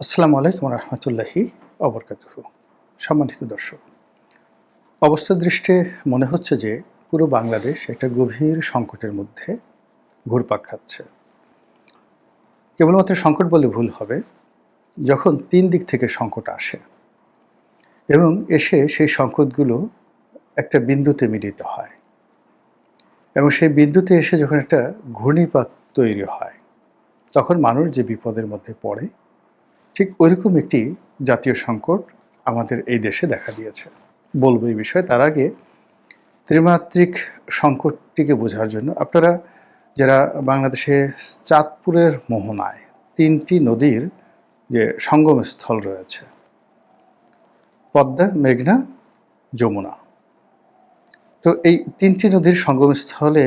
আসসালামু আলাইকুম রহমতুল্লাহি অবরকাতুহ সম্মানিত দর্শক অবস্থা দৃষ্টে মনে হচ্ছে যে পুরো বাংলাদেশ একটা গভীর সংকটের মধ্যে ঘুরপাক খাচ্ছে। কেবলমাত্র সংকট বলে ভুল হবে, যখন তিন দিক থেকে সংকট আসে এবং এসে সেই সংকটগুলো একটা বিন্দুতে মিলিত হয় এবং সেই বিন্দুতে এসে যখন একটা ঘূর্ণিপাক তৈরি হয়, তখন মানুষ যে বিপদের মধ্যে পড়ে ঠিক ওইরকম একটি জাতীয় সংকট আমাদের এই দেশে দেখা দিয়েছে। বলব এই বিষয়ে, তার আগে ত্রিমাত্রিক সংকটটিকে বোঝার জন্য আপনারা যারা বাংলাদেশে চাঁদপুরের মোহনায় তিনটি নদীর যে সঙ্গমস্থল রয়েছে, পদ্মা, মেঘনা, যমুনা, তো এই তিনটি নদীর সঙ্গমস্থলে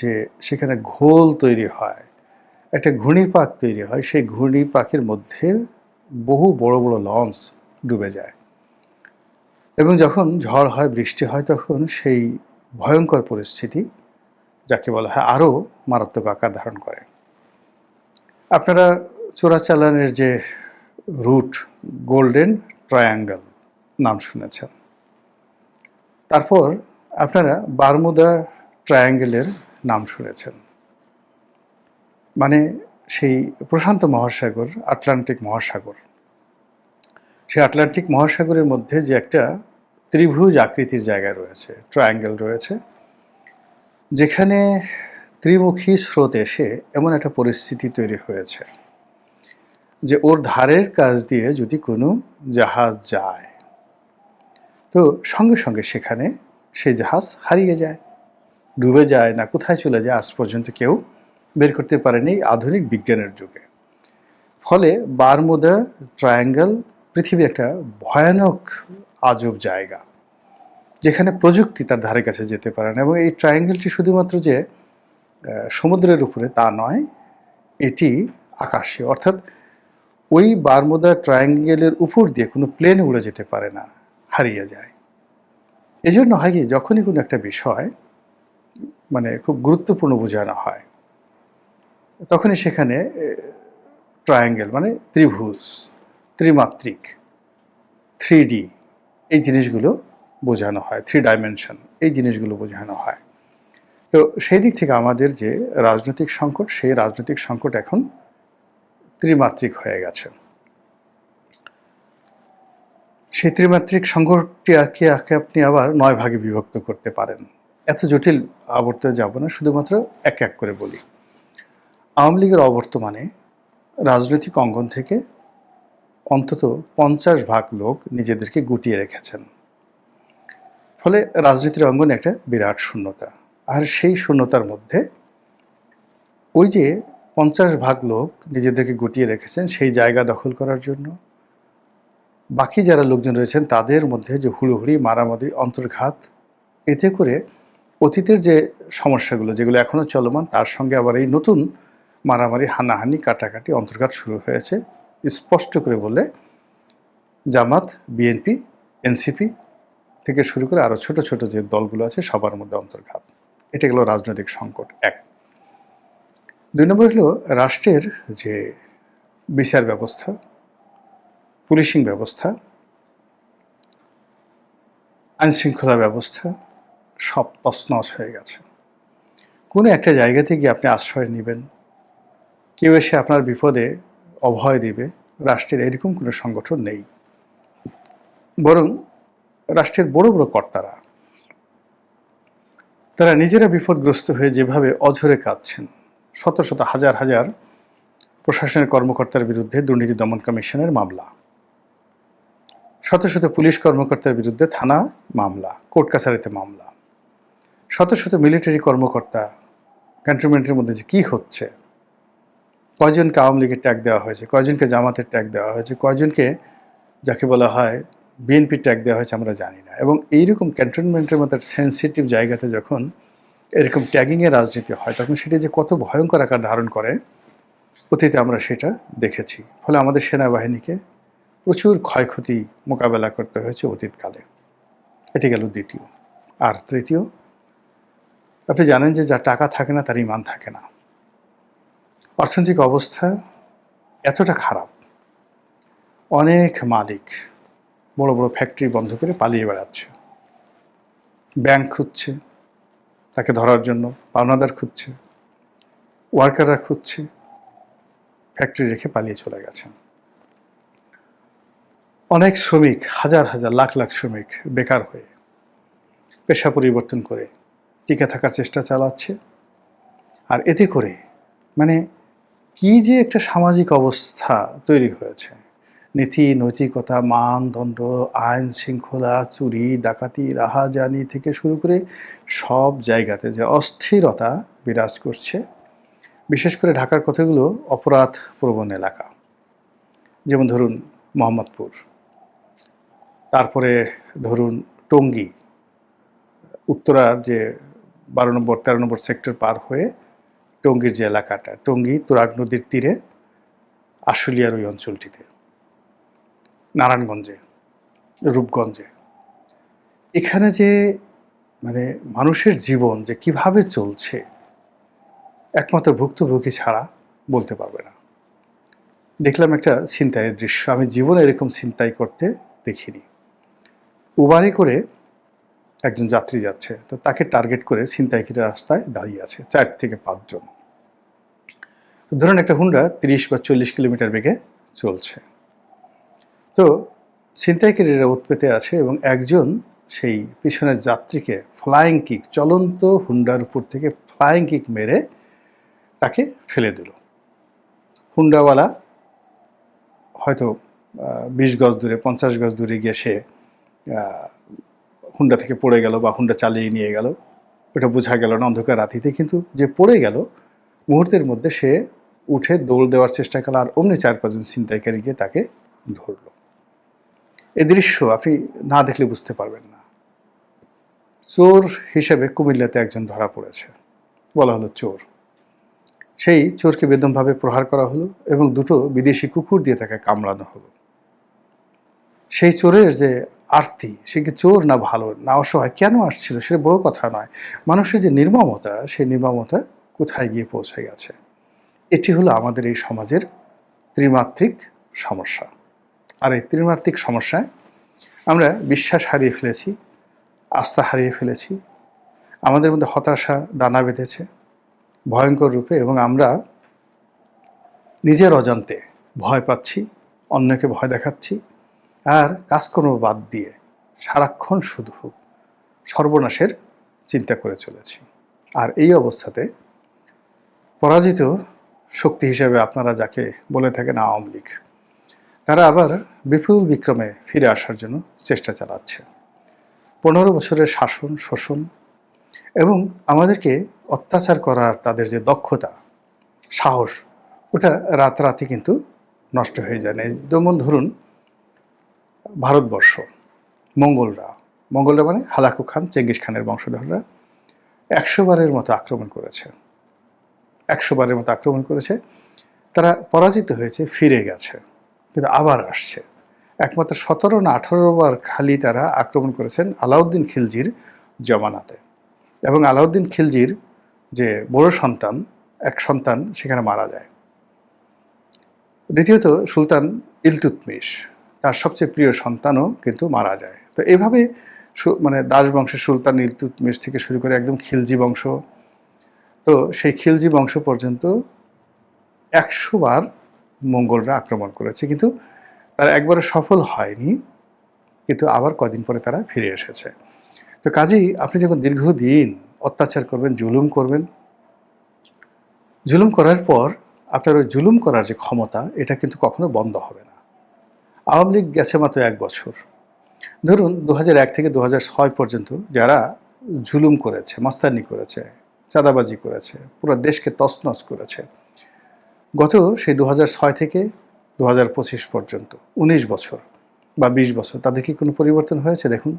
যে সেখানে ঘোল তৈরি হয় একটা ঘূর্ণিপাক তৈরি হয়, সেই ঘূর্ণিপাকের মধ্যে বহু বড় বড় লঞ্চ ডুবে যায়। এবং যখন ঝড় হয়, বৃষ্টি হয়, তখন সেই ভয়ঙ্কর পরিস্থিতি যাকে বলা হয় আরও মারাত্মক আকার ধারণ করে। আপনারা চোরাচালানের যে রুট গোল্ডেন ট্রায়াঙ্গেল নাম শুনেছেন। তারপর আপনারা বারমুদা ট্রায়াঙ্গেলের নাম শুনেছেন। মানে সেই প্রশান্ত মহাসাগর, আটলান্টিক মহাসাগর। সেই আটলান্টিক মহাসাগরের মধ্যে যে একটা ত্রিভুজ আকৃতির জায়গা রয়েছে ট্রায়াঙ্গেল রয়েছে, যেখানে ত্রিমুখী স্রোত এসে এমন একটা পরিস্থিতি তৈরি হয়েছে যে ওর ধারের কাজ দিয়ে যদি কোনো জাহাজ যায়, তো সঙ্গে সঙ্গে সেখানে সেই জাহাজ হারিয়ে যায়, ডুবে যায় না, কোথায় চলে যায় আজ পর্যন্ত কেউ বের করতে পারেনি আধুনিক বিজ্ঞানের যুগে। ফলে বারমুদা ট্রায়াঙ্গেল পৃথিবীর একটা ভয়ানক আজব জায়গা, যেখানে প্রযুক্তি তার ধারে কাছে যেতে পারে না এবং এই ট্রায়াঙ্গেলটি শুধুমাত্র যে সমুদ্রের উপরে তা নয়, এটি আকাশে। অর্থাৎ ওই বারমুদা ট্রায়াঙ্গেলের উপর দিয়ে কোনো প্লেন উড়ে যেতে পারে না, হারিয়ে যায়। এজন্য হয় কি, যখনই কোনো একটা বিষয় মানে খুব গুরুত্বপূর্ণ বোঝানো হয় তখনই সেখানে ট্রায়াঙ্গেল মানে ত্রিভুজ, ত্রিমাত্রিক থ্রি ডি এই জিনিসগুলো বোঝানো হয় থ্রি ডাইমেনশন এই জিনিসগুলো বোঝানো হয়। তো সেই দিক থেকে আমাদের যে রাজনৈতিক সংকট, সেই রাজনৈতিক সংকট এখন ত্রিমাত্রিক হয়ে গেছে। সেই ত্রিমাত্রিক সংকটটি আঁকে আঁকে আপনি আবার নয় ভাগে বিভক্ত করতে পারেন। এত জটিল আবর্তে যাব না, শুধুমাত্র এক এক করে বলি। আওয়ামী লীগের অবর্তমানে রাজনৈতিক অঙ্গন থেকে অন্তত পঞ্চাশ ভাগ লোক নিজেদেরকে গুটিয়ে রেখেছেন। ফলে রাজনীতির অঙ্গনে একটা বিরাট শূন্যতা। আর সেই শূন্যতার মধ্যে ওই যে পঞ্চাশ ভাগ লোক নিজেদেরকে গুটিয়ে রেখেছেন, সেই জায়গা দখল করার জন্য। বাকি যারা লোকজন রয়েছেন, তাদের মধ্যে যে হুড়োহুড়ি, মারামারি, অন্তর্ঘাত, এতে করে অতীতের যে সমস্যাগুলো, যেগুলো এখনও চলমান, তার সঙ্গে আবার এই নতুন মারামারি, হানাহানি, কাটাকাটি অন্তর্ঘাত শুরু হয়েছে। স্পষ্ট করে বলে জামাত, বিএনপি, এনসিপি থেকে শুরু করে আরও ছোট ছোট যে দলগুলো আছে, সবার মধ্যে অন্তর্ঘাত। এটা গেল রাজনৈতিক সংকট এক। দুই নম্বর হলো রাষ্ট্রের যে বিচার ব্যবস্থা, পুলিশিং ব্যবস্থা, আইনশৃঙ্খলা ব্যবস্থা, সব তছনছ হয়ে গেছে। কোনো একটা জায়গা থেকে আপনি আশ্রয় নেবেন কেউ এসে আপনার বিপদে অভয় দিবে। রাষ্ট্রের এরকম কোনো সংগঠন নেই। বরং রাষ্ট্রের বড় বড় কর্তারা, তারা নিজেরা বিপদগ্রস্ত হয়ে যেভাবে অঝরে কাঁদছেন, শত শত হাজার হাজার প্রশাসনের কর্মকর্তার বিরুদ্ধে দুর্নীতি দমন কমিশনের মামলা, শত শত পুলিশ কর্মকর্তার বিরুদ্ধে থানা মামলা, কোর্ট কাছারিতে মামলা, শত শত মিলিটারি কর্মকর্তা, ক্যান্টনমেন্টের মধ্যে যে কী হচ্ছে। কয়জনকে আওয়ামী লীগের ট্যাগ দেওয়া হয়েছে, কয়জনকে জামাতের ট্যাগ দেওয়া হয়েছে, কয়জনকে যাকে বলা হয় বিএনপি ট্যাগ দেওয়া হয়েছে আমরা জানি না। এবং এইরকম ক্যান্টনমেন্টের মতো সেন্সিটিভ জায়গাতে যখন এরকম ট্যাগিংয়ের রাজনীতি হয়, তখন সেটি যে কত ভয়ঙ্কর আকার ধারণ করে, অতীতে আমরা সেটা দেখেছি। ফলে আমাদের সেনাবাহিনীকে প্রচুর ক্ষয়ক্ষতি মোকাবেলা করতে হয়েছে অতীতকালে। এটি গেল দ্বিতীয়। আর তৃতীয়, আপনি জানেন যে যা টাকা থাকে না, তার ইমান থাকে না। অর্থনৈতিক অবস্থা এতটা খারাপ। অনেক মালিক বড় বড় ফ্যাক্টরি বন্ধ করে পালিয়ে বেড়াচ্ছে। ব্যাংক খুঁজছে তাকে ধরার জন্য, পাওনাদার খুঁজছে ওয়ার্কাররা খুঁজছে ফ্যাক্টরি রেখে পালিয়ে চলে গেছেন। অনেক শ্রমিক, হাজার হাজার, লাখ লাখ শ্রমিক বেকার হয়ে পেশা পরিবর্তন করে টিকে থাকার চেষ্টা চালাচ্ছে। আর এতে করে মানে কি যে একটা সামাজিক অবস্থা তৈরি হয়েছে? নীতি, নৈতিকতা, মানদণ্ড, আইন শৃঙ্খলা, চুরি, ডাকাতি, রাহাজানি থেকে শুরু করে সব জায়গাতে যে অস্থিরতা বিরাজ করছে, বিশেষ করে ঢাকার কথাগুলো অপরাধ প্রবণ এলাকা। যেমন ধরুন মোহাম্মদপুর, তারপরে ধরুন টঙ্গী, উত্তরার যে বারো নম্বর, তেরো নম্বর সেক্টর পার হয়ে টঙ্গীর যে এলাকাটা, টঙ্গী তুরাগ নদীর তীরে আশুলিয়ার ওই অঞ্চলটিতে, নারায়ণগঞ্জে, রূপগঞ্জে। এখানে যে মানে মানুষের জীবন যে কীভাবে চলছে, একমাত্র ভুক্তভোগী ছাড়া বলতে পারবে না। দেখলাম একটা ছিনতাইয়ের দৃশ্য, আমি জীবনে এরকম ছিনতাই করতে দেখিনি। উবারে করে একজন যাত্রী যাচ্ছে, তো তাকে টার্গেট করে ছিনতাইকারীরা রাস্তায় দাঁড়িয়ে আছে চার থেকে পাঁচজন। ধরুন একটা হুন্ডা তিরিশ বা চল্লিশ কিলোমিটার বেগে চলছে। তো ছিনতাইকারীরা উৎপেতে আছে এবং একজন সেই পিছনের যাত্রীকে ফ্লাইং কিক চলন্ত হুন্ডার উপর থেকে ফ্লাইং কিক মেরে তাকে ফেলে দিল। হুন্ডাওয়ালা হয়তো বিশ গজ দূরে, পঞ্চাশ গজ দূরে গিয়ে সে হুন্ডা থেকে পড়ে গেল বা হুন্ডা চালিয়ে নিয়ে গেল, ওটা বোঝা গেল না অন্ধকার রাতিতে, কিন্তু যে পড়ে গেল, মুহূর্তের মধ্যে সে উঠে দৌড় দেওয়ার চেষ্টা করল আর অমনি চার পাঁচজন ছিনতাইকারী গিয়ে তাকে ধরলো। এ দৃশ্য আপনি না দেখলে বুঝতে পারবেন না। চোর হিসেবে কুমিল্লাতে একজন ধরা পড়েছে। বলা হলো চোর। সেই চোরকে বেদমভাবে প্রহার করা হলো এবং দুটো বিদেশি কুকুর দিয়ে তাকে কামড়ানো হলো। সেই চোরের যে আরতি, সে কি চোর না ভালো? না অসহায়? কেন আসছিল? সেটা বড় কথা নয়। মানুষের যে নির্মমতা, সেই নির্মমতা কোথায় গিয়ে পৌঁছে গেছে? এটি হলো আমাদের এই সমাজের ত্রিমাত্রিক সমস্যা। আর এই ত্রিমাত্রিক সমস্যায় আমরা বিশ্বাস হারিয়ে ফেলেছি, আস্থা হারিয়ে ফেলেছি, আমাদের মধ্যে হতাশা, দানা বেঁধেছে, ভয়ঙ্কর রূপে, এবং আমরা নিজের অজান্তে ভয় পাচ্ছি, অন্যকে ভয় দেখাচ্ছি আর কাজকর্ম বাদ দিয়ে সারাক্ষণ শুধু সর্বনাশের চিন্তা করে চলেছি। আর এই অবস্থাতে পরাজিত শক্তি হিসেবে আপনারা যাকে বলে থাকেন আওয়ামী লীগ, তারা আবার বিপুল বিক্রমে ফিরে আসার জন্য চেষ্টা চালাচ্ছে। পনেরো বছরের শাসন, শোষণ এবং আমাদেরকে অত্যাচার করার তাদের যে দক্ষতা, সাহস, ওটা রাতারাতি কিন্তু নষ্ট হয়ে যায় না। যেমন ধরুন ভারতবর্ষ, মঙ্গলরা মঙ্গলরা মানে হালাকু খান, চেঙ্গিস খানের বংশধররা, একশো বারের মতো আক্রমণ করেছে। একশো বারের মতো আক্রমণ করেছে। তারা পরাজিত হয়েছে, ফিরে গেছে, কিন্তু আবার আসছে। একমাত্র সতেরো না আঠারো বার খালি তারা আক্রমণ করেছেন আলাউদ্দিন খিলজির জমানাতে। এবং আলাউদ্দিন খিলজির যে বড় সন্তান, এক সন্তান সেখানে মারা যায়। দ্বিতীয়ত সুলতান ইলতুতমিশ সবচেয়ে প্রিয় সন্তানও কিন্তু মারা যায়। তো এভাবে মানে দাস বংশের সুলতান ইলতুতমিশ থেকে শুরু করে একদম খিলজি বংশ, তো সেই খিলজি বংশ পর্যন্ত একশো বার মঙ্গলরা আক্রমণ করেছে। কিন্তু তারা একবারে সফল হয়নি, কিন্তু আবার কদিন পরে তারা ফিরে এসেছে। তো কাজেই আপনি যখন দীর্ঘদিন অত্যাচার করবেন, জুলুম করবেন, জুলুম করার পর আপনার ওই জুলুম করার যে ক্ষমতা, এটা কিন্তু কখনো বন্ধ হবে না। আওয়ামী লীগ গেছে মাত্র এক বছর। ধরুন দু এক থেকে দু পর্যন্ত যারা জুলুম করেছে, মাস্তানি করেছে, চাঁদাবাজি করেছে, পুরো দেশকে তছনছ করেছে। গত সেই দু থেকে দু পর্যন্ত, উনিশ বছর বা বিশ বছর, তাদের কি কোনো পরিবর্তন হয়েছে দেখুন?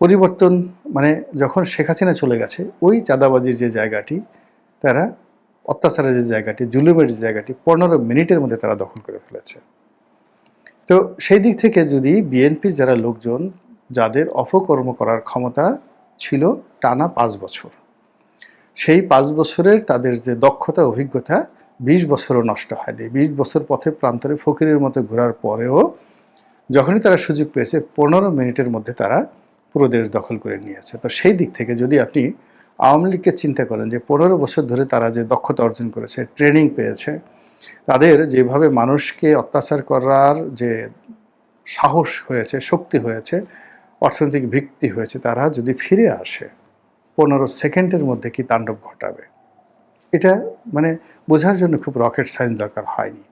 পরিবর্তন মানে যখন শেখ হাসিনা চলে গেছে, ওই চাঁদাবাজির যে জায়গাটি, তারা অত্যাচারের যে জায়গাটি, জুলুমের যে জায়গাটি, পনেরো মিনিটের মধ্যে তারা দখল করে ফেলেছে। তো সেই দিক থেকে যদি বিএনপির যারা লোকজন, যাদের অপকর্ম করার ক্ষমতা ছিল টানা পাঁচ বছর, সেই পাঁচ বছরের তাদের যে দক্ষতা, অভিজ্ঞতা বিশ বছরও নষ্ট হয়নি। বিশ বছর পথে প্রান্তরে ফকিরের মতো ঘোরার পরেও যখনই তারা সুযোগ পেয়েছে, পনেরো মিনিটের মধ্যে তারা পুরো দেশ দখল করে নিয়েছে। তো সেই দিক থেকে যদি আপনি আওয়ামী লীগকে চিন্তা করেন যে পনেরো বছর ধরে তারা যে দক্ষতা অর্জন করেছে, ট্রেনিং পেয়েছে তাদের যেভাবে মানুষকে অত্যাচার করার যে সাহস হয়েছে, শক্তি হয়েছে, অর্থনৈতিক ভিত্তি হয়েছে, তারা যদি ফিরে আসে, পনেরো সেকেন্ডের মধ্যে কি তাণ্ডব ঘটাবে? এটা মানে বোঝার জন্য খুব রকেট সায়েন্স দরকার হয়নি।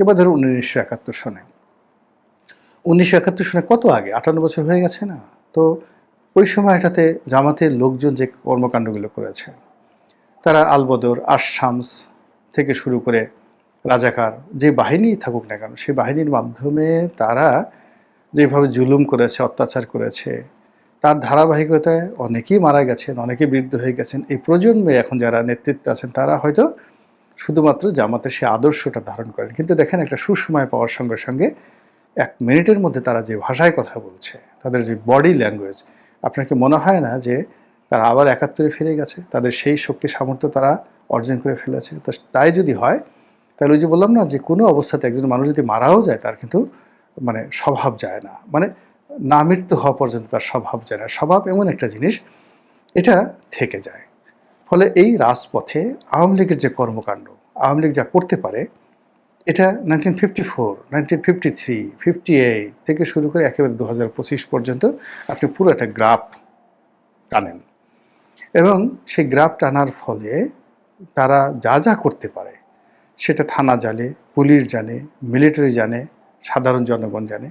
এবার ধরো উনিশশো একাত্তর সনে। উনিশশো একাত্তর সনে কত আগে? আটান্ন বছর হয়ে গেছে না? তো ওই সময়টাতে জামাতের লোকজন যে কর্মকাণ্ডগুলো করেছে, তারা আলবদর আশামস থেকে শুরু করে রাজাকার, যে বাহিনী থাকুক না কেন, সেই বাহিনীর মাধ্যমে তারা যেভাবে জুলুম করেছে, অত্যাচার করেছে, তার ধারাবাহিকতায় অনেকেই মারা গেছেন অনেকেই বৃদ্ধ হয়ে গেছেন। এই প্রজন্মে এখন যারা নেতৃত্বে আছেন, তারা হয়তো শুধুমাত্র জামাতের সেই আদর্শটা ধারণ করেন। কিন্তু দেখেন, একটা সুসময় পাওয়ার সঙ্গে সঙ্গে এক মিনিটের মধ্যে তারা যে ভাষায় কথা বলছে, তাদের যে বডি ল্যাঙ্গুয়েজ, আপনাকে মনে হয় না যে তারা আবার একাত্তরে ফিরে গেছে? তাদের সেই শক্তি সামর্থ্য তারা অর্জন করে ফেলেছে? তো, তাই যদি হয় তাহলে ওই যে বললাম না যে কোনো অবস্থাতে একজন মানুষ যদি মারাও যায়, তার কিন্তু মানে স্বভাব যায় না। মানে না মৃত্যু হওয়া পর্যন্ত তার স্বভাব যায় না। স্বভাব এমন একটা জিনিস, এটা থেকে যায়। ফলে এই রাজপথে আওয়ামী লীগের যে কর্মকাণ্ড, আওয়ামী লীগ যা করতে পারে, এটা nineteen fifty four nineteen fifty three fifty eight থেকে শুরু করে একেবারে দু হাজার পঁচিশ পর্যন্ত আপনি পুরো একটা গ্রাফ টানেন। এবং সেই গ্রাফ টানার ফলে তারা যা যা করতে পারে সেটা থানা জানে, পুলিশ জানে মিলিটারি জানে, সাধারণ জনগণ জানে,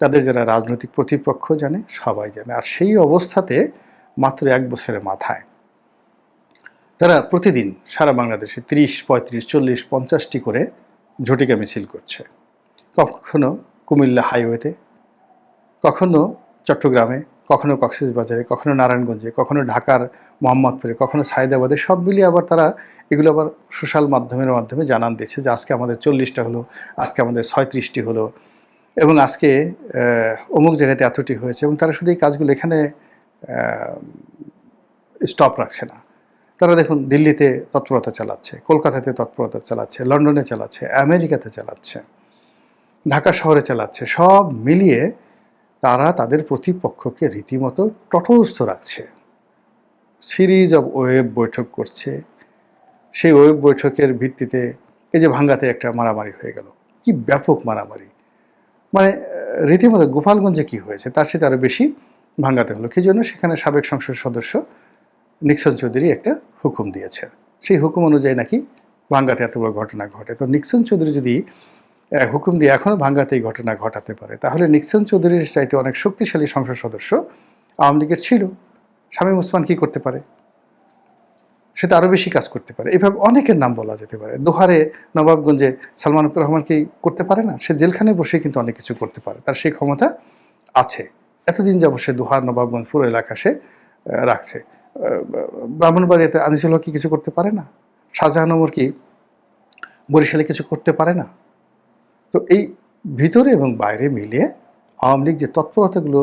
তাদের যারা রাজনৈতিক প্রতিপক্ষ জানে, সবাই জানে। আর সেই অবস্থাতে মাত্র এক বছরের মাথায় তারা প্রতিদিন সারা বাংলাদেশে তিরিশ, পঁয়ত্রিশ, চল্লিশ, পঞ্চাশটি করে ঝটিকা মিছিল করছে। কখনো কুমিল্লা হাইওয়েতে কখনো চট্টগ্রামে কখনো কক্সবাজারে, কখনো নারায়ণগঞ্জে, কখনো ঢাকার মোহাম্মদপুরে, কখনো সায়দাবাদে, সব মিলিয়ে আবার তারা এগুলো আবার সোশ্যাল মাধ্যমের মাধ্যমে জানান দিয়েছে যে আজকে আমাদের চল্লিশটা হলো, আজকে আমাদের ছয়ত্রিশটি হলো এবং আজকে অমুক জায়গাতে এতটি হয়েছে এবং তারা শুধু এই কাজগুলো এখানে স্টপ রাখছে না। তারা দেখুন দিল্লিতে তৎপরতা চালাচ্ছে, কলকাতাতে তৎপরতা চালাচ্ছে, লন্ডনে চালাচ্ছে, আমেরিকাতে চালাচ্ছে, ঢাকা শহরে চালাচ্ছে, সব মিলিয়ে তারা তাদের প্রতিপক্ষকে রীতিমতো তটস্থ রাখছে। সিরিজ অব ওয়েব বৈঠক করছে। সেই ওয়েব বৈঠকের ভিত্তিতে এই যে ভাঙ্গাতে একটা মারামারি হয়ে গেল। কি ব্যাপক মারামারি। মানে রীতিমতো গোপালগঞ্জে কি হয়েছে তার সাথে আরও বেশি ভাঙ্গাতে হলো। কি জন্য? সেখানে সাবেক সংসদ সদস্য নিক্সন চৌধুরী একটা হুকুম দিয়েছে। সেই হুকুম অনুযায়ী নাকি ভাঙ্গাতে এত বড় ঘটনা ঘটে। তো নিক্সন চৌধুরী যদি হুকুম দিয়ে এখনও ভাঙ্গাতে এই ঘটনা ঘটাতে পারে। তাহলে নিক্সন চৌধুরীর চাইতে অনেক শক্তিশালী সংসদ সদস্য আওয়ামী লীগের ছিল। শামীম ওসমান কি করতে পারে? সে তো আরও বেশি কাজ করতে পারে। এভাবে অনেকের নাম বলা যেতে পারে। দোহারে নবাবগঞ্জে সালমান রহমান কি করতে পারে না? সে জেলখানে বসে কিন্তু অনেক কিছু করতে পারে। তার সেই ক্ষমতা আছে। এতদিন যাব সে দোহার, নবাবগঞ্জ পুরো এলাকা সে রাখছে। ব্রাহ্মণবাড়িয়াতে আনিসুল হক কি কিছু করতে পারে না? শাহজাহান ওমর কি বরিশালে কিছু করতে পারে না? তো এই ভিতরে এবং বাইরে মিলিয়ে আওয়ামী লীগ যে তৎপরতাগুলো